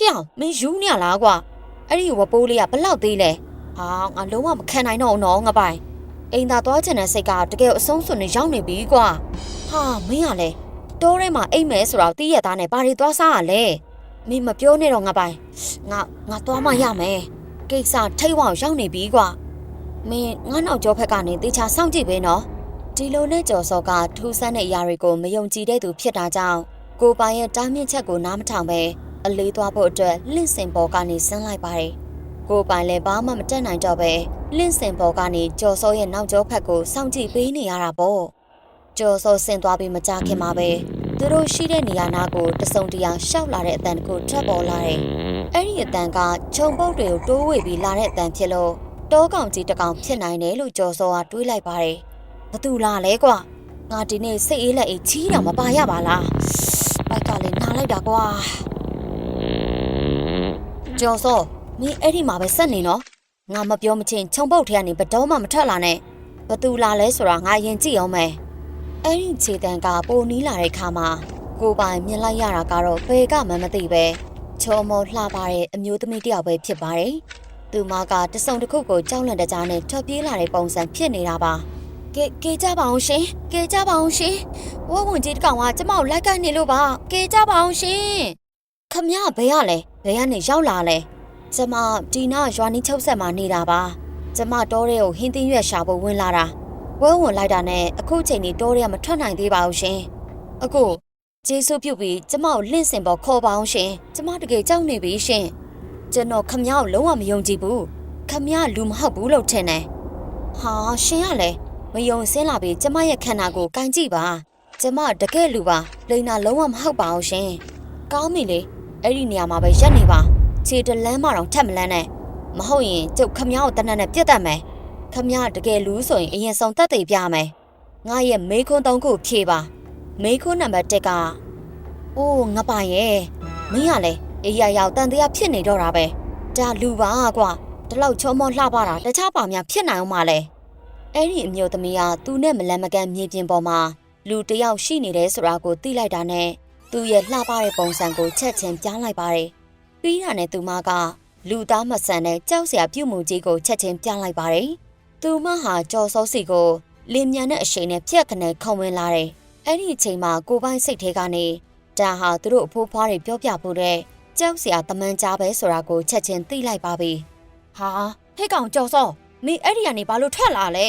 ဟေ့အောင်မင်းယူနေရလားကွာအဲ့ဒီဝပိုးလေးကဘလောက်သေးလဲဟာငါလုံးဝမခံနိုင်တော့ဘူးနော်ငါပိုင်အိမ်သာသွားချင်တဲ့စိတ်ကတကယ်အဆုံးစွန်နေရောက်နေပြီကွာဟာမင်းကလည်းတိုးထဲမှာအိမ်မဲဆိုတော့တီးရသားနဲ့ဘာတွေသွားစားရလဲမင်းမပြောနဲ့တော့ငါပိုင်ငါငါသွားမှရမယ်ကိစ္စထိတ်ဝအောင်ရောက်နေပြီကွာမင်းငါနောက်ကျောဖက်ကနေတေချာစောင့်ကြည့်ပေးနော်ဒီလိုနဲ့ကြော်စောကထူးဆန်းတဲ့အရာတွေကိုမယုံကြည်တဲ့သူဖြစ်တာကြောင့်ကိုပိုင်ရဲ့တားမြင့်ချက်ကိုနားမထောင်ပဲ အလေးသွားဖို့အတွက်လင့်စင်ပေါ်ကနေဆင်းလိုက်ပါတယ်ကိုပိုင်လည်းဘာမှမတက်နိုင်တော့ပဲလင့်စင်ပေါ်ကနေကြော်စောရဲ့နောက်ကျောဖက်ကိုစောင့်ကြည့်ပေးနေရတာပေါ့ကြော်စောဆင်းသွားပြီးမကြခင်မှာပဲသူတို့ရှိတဲ့နေရာနာကိုတစုံတရာရှောက်လာတဲ့အတန်တကူထွက်ပေါ်လာတယ်အဲ့ဒီအတန်ကခြုံပုတ်တွေကိုတိုးဝေပြီးလာတဲ့အတန်ဖြစ်လို့တောကောင်ကြီးတစ်ကောင်ဖြစ်နိုင်တယ်လို့ကြော်စောကတွေးလိုက်ပါတယ်ဘသူလာလဲကွာငါဒီနေ့စိတ်အေးလက်အေးချီးတော့မပါရပါလားဘိုက်ကလည်းနားလိုက်တာကွာ ကြော်စောမင်းအဲ့ဒီမှာပဲဆက်နေနော်ငါမပြောမချင်းခြုံပုတ်ထဲကနေဘတော်မှမထွက်လာနဲ့ဘသူလာလဲဆိုတာငါရင်ကြည့်အောင်မယ်အဲ့ဒီခြေတံကပိုနီးလာတဲ့ခါမှာကိုပိုင်မြင်လိုက်ရတာကတော့ဘယ်ကမှမသိပဲချောမောလှပါတဲ့အမျိုးသမီးတစ်ယောက်ပဲဖြစ်ပါတယ်သူမကတစုံတစ်ခုကိုကြောက်လန့်တကြားနဲ့ထွက်ပြေးလာတဲ့ပုံစံဖြစ်နေတာပါကဲကဲကြပါအောင်ရှင်ကဲကြပါအောင်ရှင်ဝဝဝင်ကြီးတစ်ကောင်ကကျမကိုလိုက်ကနေလို့ပါကဲကြပါအောင်ရှင်ခမရဘယ်ရလဲ ဘယ်ကနေရောက်လာလဲကျမဒီနာရွာနီးချုပ်ဆက်မှာနေတာပါကျမတောထဲကိုဟင်းသင်းရွက်ရှာဖို့ဝင်လာတာဝဲဝင်လိုက်တာနဲ့အခုချိန်นี้တောထဲကမထွက်နိုင်သေးပါဘူးရှင်အခုကျေးဇူးပြုပြီးကျမကိုလင့်စင်ပေါ်ခေါ်ပါအောင်ရှင်ကျမတကယ်ကြောက်နေပြီရှင်ကျွန်တော်ခမရကိုလုံးဝမယုံကြည်ဘူးခမရလူမဟုတ်ဘူးလို့ထင်တယ်ဟာရှင်ကလည်းမယုံစင်းလာပြီးကျမရဲ့ခန္ဓာကိုကန်ကြည့်ပါကျမတကယ်လူပါလိန်နာလုံးဝမဟုတ်ပါဘူးရှင်ကောင်းပြီလေ အဲ့ဒီနေရာမှာပဲရက်နေပါခြေတလန်းမတော့ထက်မလန်းနဲ့မဟုတ်ရင်ကျုပ်ခမ ्या ကိုတနက်နဲ့ပြတ်တတ်မယ်ခမ ्या တကယ်လူဆိုရင်အရင်ဆုံးတက်သိပြမယ်ငါရဲ့မေးခွန်းသုံးခုဖြေပါမေးခွန်းနံပါတ်1ကအိုးငါပါရဲ့မင်းကလေအေးရရောက်တန်တရားဖြစ်နေတော့တာပဲဒါလူပါကွာဒီလောက်ချုံမောလှပတာတခြားပါများဖြစ်နိုင်အောင်မလဲအဲ့ဒီအမျိုးသမီးကသူနဲ့မလန်မကန်မြေပြင်ပေါ်မှာလူတစ်ယောက်ရှိနေတယ်ဆိုတာကိုသိလိုက်တာနဲ့ သူ့ရဲ့လှပတဲ့ပုံစံကိုချက်ချင်းပြောင်းလိုက်ပါတယ်။ပြီးတာနဲ့သူမကလူသားမဆန်တဲ့ကြောက်စရာပြုမှုကြီးကိုချက်ချင်းပြောင်းလိုက်ပါတယ်။သူမဟာကြော်စောစီကိုလင်းမြန်တဲ့အရှိန်နဲ့ပြက်ကနေခုံဝင်လာတယ်။အဲ့ဒီအချိန်မှာကိုပိုင်းစိတ်ထဲကနေဒါဟာသူတို့အဖိုးဖွားတွေပြောပြဖို့တဲ့ကြောက်စရာတမန်ကြားပဲဆိုတာကိုချက်ချင်းသိလိုက်ပါပြီ။ဟာဟဲ့ကောင်ကြော်စောမင်းအဲ့ဒီကနေဘာလို့ထွက်လာလဲ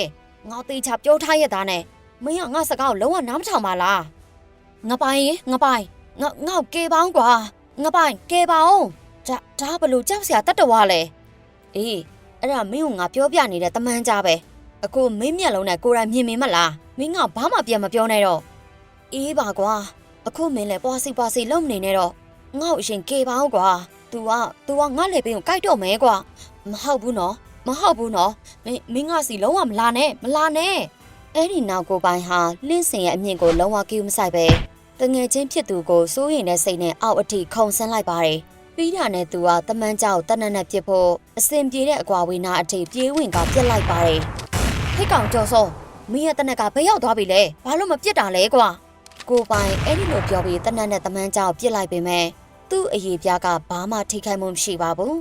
ငါတေချာပြောထားရတာနဲ့မင်းကငါစကားကိုလုံးဝနားမထောင်ပါလား ငါပိုင်ရေငါပိုင်ငါငါ့ကိုကဲပေါင်းကွာငါပိုင်ကဲပေါင်းဒါဒါဘလို့ကြောက်စရာတတ်တော်လဲအေးအဲ့ဒါမင်းကငါပြောပြနေတဲ့တမန်ကြားပဲအခုမင်းမျက်လုံးနဲ့ကိုယ်တိုင်မြင်မင်မလားမင်းကဘာမှပြန်မပြောနဲ့တော့အေးပါကွာအခုမင်းလည်းပွားစီပွားစီလုံးနေနေတော့ငါ့ကိုအရင်ကဲပေါင်းကွာ तू က तू ကငါ့လေပင်ကိုကြိုက်တော့မဲကွာမဟုတ်ဘူးနော်မဟုတ်ဘူးနော်မင်းမင်းကစီလုံးဝမလာနဲ့မလာနဲ့အဲ့ဒီနောက်ကိုပိုင်ဟာလင့်စင်ရဲ့အမြင့်ကိုလုံးဝကိူးမဆိုင်ပဲ တငယ်ချင်းဖြစ်သူကိုစိုးရင်တဲ့စိတ်နဲ့အောက်အထိခုန်ဆင်းလိုက်ပါတယ်ပြီးတာနဲ့သူကတမန်ကြောက်တနက်နဲ့ပြစ်ဖို့အစင်ပြေတဲ့အကွာဝေးနာအထိပြေးဝင်ကပြစ်လိုက်ပါတယ်ဟိတ်ကောင်ကြော်စောမင်းရဲ့တနက်ကဘယ်ရောက်သွားပြီလဲဘာလို့မပြစ်တာလဲကွာကိုပိုင်အဲ့ဒီလိုပြောပြီးတနက်နဲ့တမန်ကြောက်ပြစ်လိုက်ပေမဲ့သူ့အရေးပြားကဘာမှထိခိုက်မှုမရှိပါဘူး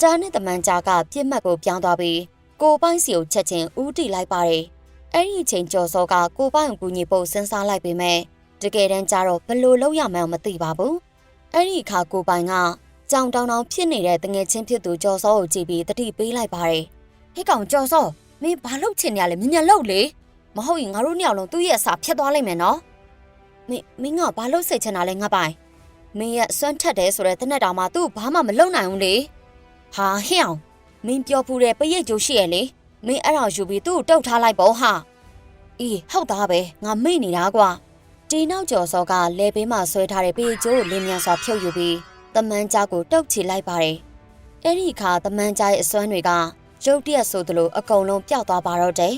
ကြားနဲ့တမန်ကြားကပြစ်မှတ်ကိုပြောင်းသွားပြီးကိုပိုင်းစီကိုချက်ချင်းဦးတီလိုက်ပါတယ်။အဲ့ဒီအချိန်ကျော်စောကကိုပိုင်းကိုကူညီဖို့စဉ်းစားလိုက်ပေမဲ့ တကယ်တမ်းကျတော့ဘယ်လို့လုပ်ရမှန်းမသိပါဘူး။အဲ့ဒီအခါကိုပိုင်းကကြောင်တောင်တောင်ဖြစ်နေတဲ့တငယ်ချင်းဖြစ်သူကျော်စောကိုကြည့်ပြီးတတိပေးလိုက်ပါတယ်။ဟဲ့ကောင်ကျော်စောမင်းဘာလုပ်ချင်နေရလဲမြင်မြင်လုပ်လေ။မဟုတ်ရင်ငါတို့နှစ်ယောက်လုံးသူ့ရဲ့အစာဖျက်သွားလိမ့်မယ်နော်။မင်းမင်းကဘာလုပ်စိတ်ချင်တာလဲငါပိုင်။မင်းရဲ့အစွမ်းထက်တယ်ဆိုတဲ့တနက်တောင်မှသူ့ဘာမှမလုပ်နိုင်ဘူးလေ။ဟာဟဲ့အောင်မင်းပြောဖူးတဲ့ပရိတ်ကြိုရှိရလေမင်းအဲ့ဒါယူပြီးသူ့ကိုတုတ်ထားလိုက်ပေါ့ဟာအေးဟုတ်သားပဲငါမိတ်နေတာကွာ ဒီနောက်ကျော်စောကလဲဘေးမှာဆွဲထားတဲ့ပရိတ်ကြိုးကိုလင်းမြန်စွာဖြုတ်ယူပြီးတမန်ကြားကိုတုတ်ချလိုက်ပါတယ်အဲ့ဒီအခါတမန်ကြားရဲ့အစွမ်းတွေကရုတ်တရက်ဆိုသလိုအကုန်လုံးပျောက်သွားပါတော့တယ်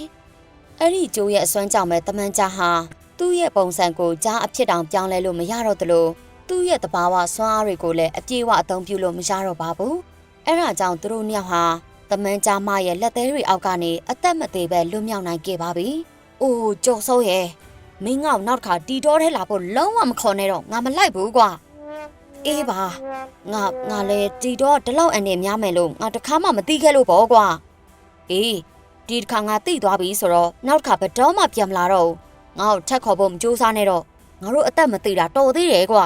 အဲ့ဒီကြိုးရဲ့အစွမ်းကြောင့်ပဲတမန်ကြားဟာသူ့ရဲ့ပုံစံကိုကြားအဖြစ်တောင်ပြောင်းလဲလို့မရတော့သလိုသူ့ရဲ့တဘာဝစွမ်းအားတွေကိုလည်းအပြည့်အဝအသုံးပြုလို့မရတော့ပါဘူးအဲ့ဒါကြောင့်သူတို့နှစ်ယောက်ဟာတမန်ကြားမရဲ့လက်သေးတွေအောက်ကနေအသက်မသေးပဲလွတ်မြောက်နိုင်ခဲ့ပါပြီ။အိုးကြော်စိုးရဲ့ မင်းငေါ့နောက်တစ်ခါတီတော်ထဲလာဖို့လုံးဝမခေါ်နဲ့တော့ငါမလိုက်ဘူးကွာ။အေးပါငါငါလည်းဒီတော့ဒီလောက်အန်နေများမယ်လို့ငါတခါမှမသိခဲ့လို့ပေါ့ကွာအေးဒီတစ်ခါငါသိသွားပြီဆိုတော့နောက်တစ်ခါဘယ်တော့မှပြန်မလာတော့ဘူးငါ့ကိုထက်ခေါ်ဖို့မကြိုးစားနဲ့တော့ငါတို့အသက်မသေးတာတော်သေးတယ်ကွာ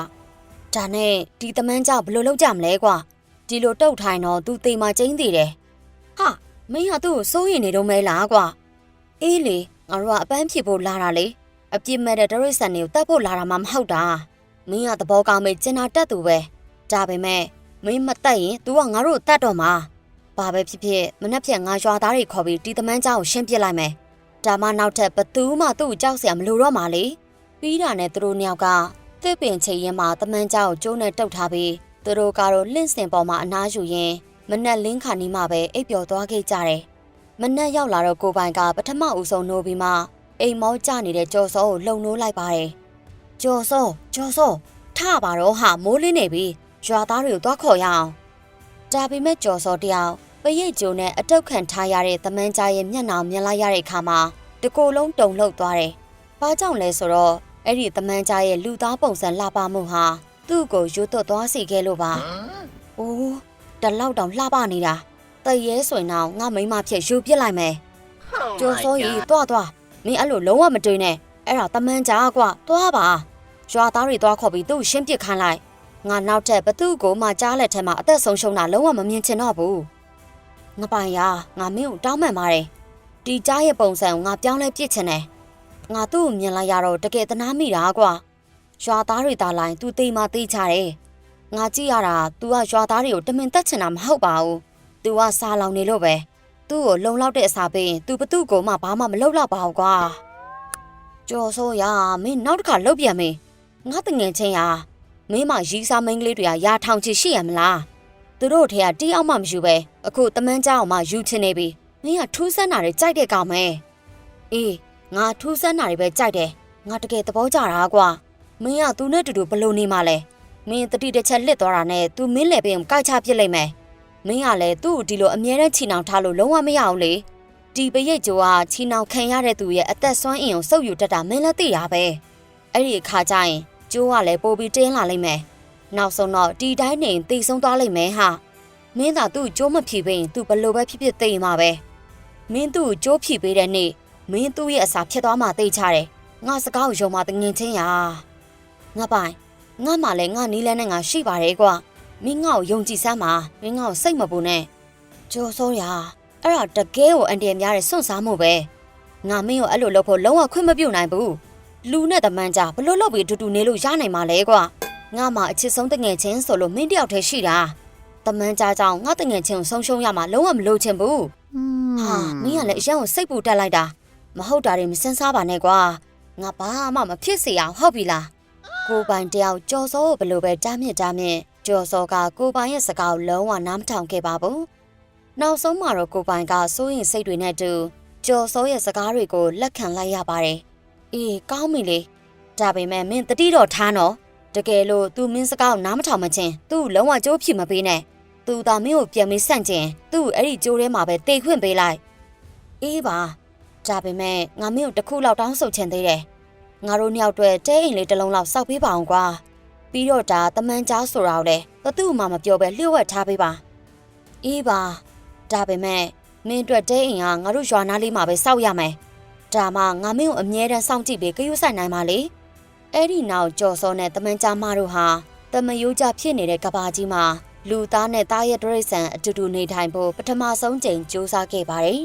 ဒါနဲ့ဒီတမန်းကြောင့်ဘယ်လိုလုပ်ကြမလဲကွာဒီလိုတုတ်ထိုင်တော့သူတေမာကျင်းသေးတယ်ဟာမင်းဟာသူ့ကိုစိုးရင်နေတော့မဲလားကွာအေးလေငါတို့ကအပန်းဖြစ်ဖို့လာတာလေ အပြစ်မဲ့တဲ့ဒရိတ်ဆန်တွေကိုတတ်ဖို့လာတာမှမဟုတ်တာ မင်းကသဘောကောင်းမေးကျင်နာတတ်သူပဲဒါပေမဲ့မင်းမတက်ရင် तू ကငါတို့တတ်တော့မှာဘာပဲဖြစ်ဖြစ်မနှက်ဖြက်ငါရွာသားတွေခေါ်ပြီးတီတမန်းเจ้าကိုရှင်းပြလိုက်မယ်ဒါမှနောက်ထပ်ဘသူမှသူ့ကိုကြောက်စရာမလိုတော့မှာလေပြီးတာနဲ့သူတို့နှစ်ယောက်ကတစ်ပင်ချိန်ရင်မှာတမန်းเจ้าကိုကျိုးနဲ့တုတ်ထားပြီးသူတို့ကတော့လင့်စင်ပေါ်မှာအနားယူရင်းမနှက်လင်းခါနီးမှပဲအိပ်ပျော်သွားခဲ့ကြတယ်မနှက်ရောက်လာတော့ကိုပိုင်ကပထမဦးဆုံးနိုးပြီးမှ အိမ်မောကျနေတဲ့ကြော်စောကိုလှုံနိုးလိုက်ပါတယ်ကျော်စောကျော်စောထပါတော့ဟာမိုးလင်းနေပြီရွာသားတွေကိုသွားခေါ်ရအောင်ဒါပေမဲ့ကျော်စောတယောက်ပရိတ်ကျုံနဲ့အတုတ်ခံထားရတဲ့သမန်းကြားရဲ့မျက်နှာမြင်လိုက်ရတဲ့အခါမှာတကိုယ်လုံးတုန်လှုပ်သွားတယ်။ဘာကြောင့်လဲဆိုတော့အဲ့ဒီသမန်းကြားရဲ့လူသားပုံစံလှပမှုဟာသူ့ကိုယူသွတ်သွားစေခဲ့လို့ပါ။အိုးတလောက်တောင်လှပနေတာတရဲဆိုရင်တော့ငါမိမဖြစ်ယူပြစ်လိုက်မယ်။ကျော်စောကြီးတွားတွား မင်းအဲ့လိုလုံးဝမတွေ့နဲ့အဲ့ဒါတမန်ကြာကွာသွားပါရွာသားတွေသွားခေါ်ပြီးသူ့ရှင်းပစ်ခိုင်းလိုက်ငါနောက်ထပ်ဘသူ့ကိုမှကြားလက်ထဲမှာအသက်ဆုံးရှုံးတာလုံးဝမမြင်ချင်တော့ဘူးငါပိုင်ရငါမင်းကိုတောင်းပန်ပါတယ်ဒီကြားရဲ့ပုံစံကိုငါပြောင်းလဲပစ်ချင်တယ်ငါသူ့ကိုမြင်လိုက်ရတော့တကယ်တနာမိတာကွာရွာသားတွေသာလိုင်းသူတိမ်မသိကြတယ်ငါကြည့်ရတာ तू ကရွာသားတွေကိုတမင်တက်ချင်တာမဟုတ်ပါဘူး तू ကစားလောင်နေလို့ပဲ သူ့ကိုလုံလောက်တဲ့အစာပေးရင် तू ဘသူ့ကိုမှဘာမှမလုပ်တော့ပါဘူးကွာကျော်ဆိုးရမင်းနောက်တစ်ခါလှုပ်ပြန်မေးငါတငယ်ချင်းရမင်းမရီးစားမိန်းကလေးတွေကရာထောင်ချစ်ရှိရမလားသူတို့ထဲကတီးအောင်မှမယူပဲအခုတမန်းเจ้าအောင်မှယူချင်နေပြီမင်းကထူးဆန်းတာတွေကြိုက်တဲ့ကောင်မဲအေးငါထူးဆန်းတာတွေပဲကြိုက်တယ်ငါတကယ်သဘောကျတာကွာမင်းကသူနဲ့တူတူဘယ်လိုနေမှလဲမင်းတတိတစ်ချက်လစ်သွားတာနဲ့ तू မင်းလည်းပင်ကိုက်ချပစ်လိုက်မယ် မင်းကလည်းသူ့ကိုဒီလိုအမြဲတမ်းချီနှောင်ထားလို့လုံးဝမရအောင်လေဒီပရိတ်ကြိုကချီနှောင်ခံရတဲ့သူရဲ့အသက်ဆွမ်းအင်ကိုစုပ်ယူတတ်တာမင်းလည်းသိတာပဲအဲ့ဒီအခါကျရင်ကျိုးကလည်းပိုပြီးတင်းလာလိမ့်မယ်နောက်ဆုံးတော့ဒီတိုင်းနေတိတ်ဆုံးသွားလိမ့်မယ်ဟာမင်းသာသူ့ကျိုးမဖြီးပေးရင်သူဘလို့ပဲဖြစ်ဖြစ်သိမှာပဲမင်းသူ့ကျိုးဖြီးပေးတဲ့နေ့မင်းသူ့ရဲ့အစာဖြစ်သွားမှသိချတယ်ငါစကားကိုယုံမှတငင်ချင်းရာငါပိုင်ငါမှလည်းငါနီးလဲနဲ့ငါရှိပါတယ်ကွာ မင်းငါ့ကိုယုံကြည်စမ်းပါမင်းငါ့ကိုစိတ်မပူနဲ့ကျော်စိုးရာအဲ့ဒါတကယ်ကိုအန်တရများတဲ့စွန့်စားမှုပဲငါမင်းကိုအဲ့လိုလုပ်ဖို့လုံးဝခွင့်မပြုနိုင်ဘူးလူနဲ့တမန်ကြဘလို့လုပ်ပြီးအတူတူနေလို့ရနိုင်မှာလဲကွာငါမှအချစ်ဆုံးတငယ်ချင်းဆိုလို့မင်းတယောက်တည်းရှိတာတမန်ကြကြောင့်ငါတငယ်ချင်းကိုဆုံးရှုံးရမှာလုံးဝမလိုချင်ဘူးဟာမင်းကလည်းအရင်ကစိတ်ပူတက်လိုက်တာမဟုတ်တာတွေမစင်စားပါနဲ့ကွာငါဘာမှမဖြစ်စေအောင်ဟုတ်ပြီလားကိုပိုင်တယောက်ကြော်စောကိုဘယ်လိုပဲတားမြစ်တားမြစ် ကြော်စောကကိုပိုင်ရဲ့စကားကိုလုံးဝနားမထောင်ခဲ့ပါဘူး။နောက်ဆုံးမှာတော့ကိုပိုင်ကစိုးရင်စိတ်တွေနဲ့တူကြော်စောရဲ့စကားတွေကိုလက်ခံလိုက်ရပါတယ်။အေးကောင်းပြီလေ။ဒါပေမဲ့မင်းတတိတော့ထားနော်။တကယ်လို့ तू မင်းစကားကိုနားမထောင်မချင်း तू လုံးဝကြိုးဖြစ်မပေးနဲ့။ तू သာမင်းကိုပြန်ပြီးဆန့်ကျင် तू အဲ့ဒီကြိုးထဲမှာပဲတေခွင့်ပေးလိုက်။အေးပါ။ဒါပေမဲ့ငါမင်းကိုတစ်ခုလောက်တောင်းဆိုချင်သေးတယ်။ ငါတို့နှစ်ယောက်အတွက်တဲအိမ်လေးတစ်လုံးလောက်စောက်ပေးပါအောင်ကွာ ပြီးတော့ဒါတမန်ကြားဆိုတာကိုလည်းဘသူ့မှမပြောပဲလျှို့ဝှက်ထားပေးပါအေးပါဒါပေမဲ့မင်းအတွက်တဲအိမ်ကငါတို့ရွာနားလေးမှာပဲစောက်ရမယ်ဒါမှငါမင်းကိုအမြဲတမ်းစောင့်ကြည့်ပေးကြရွဆိုင်နိုင်ပါလေအဲ့ဒီနောက်ကြော်စောနဲ့တမန်ကြားမတို့ဟာတမယိုးကြဖြစ်နေတဲ့ကဘာကြီးမှာလူသားနဲ့သားရဲ့ဒရိတ်ဆန်အတူတူနေထိုင်ဖို့ပထမဆုံးချိန်စူးစမ်းခဲ့ပါတယ်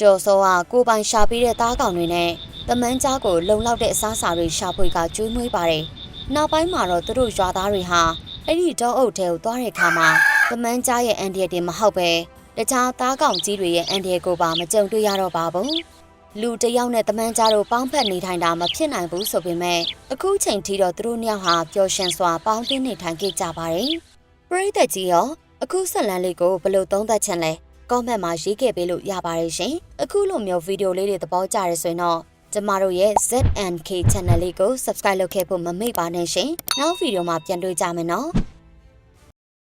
ကျော်စောကကိုပိုင်ရှာပေးတဲ့သားကောင်တွေနဲ့တမန်းကြားကိုလုံလောက်တဲ့အစားအစာတွေရှာဖွေကကျွေးမွေးပါတယ်။ နောက်ပိုင်းမှာတော့သူတို့ရွာသားတွေဟာအဲ့ဒီတောအုပ်ထဲကိုသွားတဲ့အခါမှာတမန်းကြားရဲ့အန်ဒီယတင်မဟုတ်ပဲတခြားသားကောင်ကြီးတွေရဲ့အန်ဒီယကိုပါမကြုံတွေ့ရတော့ပါဘူး။လူတစ်ယောက်နဲ့တမန်းကြားတို့ပေါင်းဖက်နေထိုင်တာမဖြစ်နိုင်ဘူးဆိုပေမဲ့အခုချိန်ထိတော့သူတို့နှစ်ယောက်ဟာပျော်ရွှင်စွာပေါင်းသင်းနေထိုင်ခဲ့ကြပါတယ်။ပရိသတ်ကြီးရောအခုဆက်လန်းလေးကိုဘယ်လိုသုံးသပ်ချင်လဲ။ comment မှာရေးခဲ့ပေးလို့ရပါတယ်ရှင်။အခုလိုမျိုးဗီဒီယိုလေးတွေသဘောကျရဲဆိုရင်တော့ ကျမတို့ရဲ့ ZNK channel လေးကို subscribe လုပ်ခဲ့ဖို့မမေ့ပါနဲ့ရှင်။နောက်ဗီဒီယိုမှာပြန်တွေ့ကြမယ်နော်။